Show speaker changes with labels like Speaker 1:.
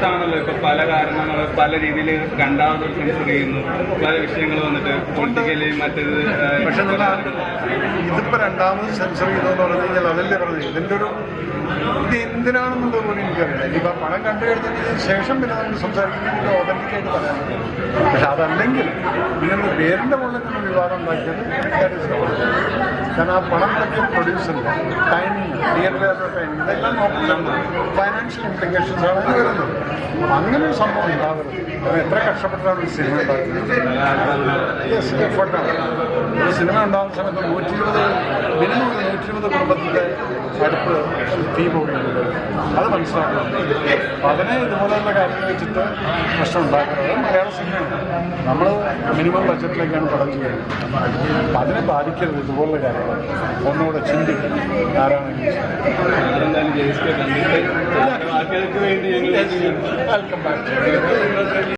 Speaker 1: പുറത്താണല്ലോ ഇപ്പൊ പല കാരണങ്ങൾ പല രീതിയിൽ രണ്ടാമത് സെൻസർ ചെയ്യുന്നു. പല വിഷയങ്ങൾ വന്നിട്ട് പൊളിറ്റിക്കലി മറ്റേത്
Speaker 2: പക്ഷെ നിങ്ങൾ ഇതിപ്പോ രണ്ടാമത് സെൻസർ ചെയ്തെന്ന് പറഞ്ഞു അതല്ലേ പറഞ്ഞു ഇതിന്റെ ഒരു ഇത് എന്തിനാണെന്നുള്ളത് പോലും എനിക്കറിയില്ല. ഇനിയിപ്പോ പണം കണ്ടു കഴിഞ്ഞതിന് ശേഷം പിന്നെ നമുക്ക് സംസാരിക്കുന്നത് ഓതന്റിക്കായിട്ട് പറയാൻ പക്ഷെ അതല്ലെങ്കിൽ നിങ്ങളുടെ പേരിന്റെ മുകളിൽ തന്നെ വിവാദം ഉണ്ടാക്കിയത്. കാരണം ആ പണം പറ്റിയ പ്രൊഡ്യൂസറിന്റെ ടൈമിങ് വേറെ ടൈമിങ് ഇതെല്ലാം നോക്കുന്നുണ്ട് ഫൈനാൻഷ്യൽ ഇംപ്ലിക്കേഷൻസ് ആണ് അതിന് വരുന്നത്. അങ്ങനെ സംഭവം ഉണ്ടാകരുത് എത്ര കഷ്ടപ്പെട്ടാണ് ഒരു സിനിമ ഉണ്ടാക്കുന്നത്? ഒരു സിനിമ ഉണ്ടാകുന്ന സമയത്ത് നൂറ്റി ഇരുപത് മിനിമം ഇരുപത് കുടുംബത്തിന്റെ അടുത്ത് തീ പോകുന്നുണ്ട്. അത് മനസ്സിലാക്കണം. അപ്പം അതിനെ ഇതുപോലെയുള്ള കാര്യങ്ങൾ വെച്ചിട്ട് പ്രശ്നം ഉണ്ടാക്കുന്നത് മലയാള സിനിമയാണ്. നമ്മൾ മിനിമം ബഡ്ജറ്റിലേക്കാണ് പടം ചെയ്യുന്നത്. അപ്പം അതിനെ ബാധിക്കരുത് ഇതുപോലുള്ള കാര്യങ്ങൾ. ഒന്നുകൂടെ ചിന്തിക്കും
Speaker 1: വേണ്ടി ഞങ്ങൾ
Speaker 2: വെൽക്കം ബാക്ക്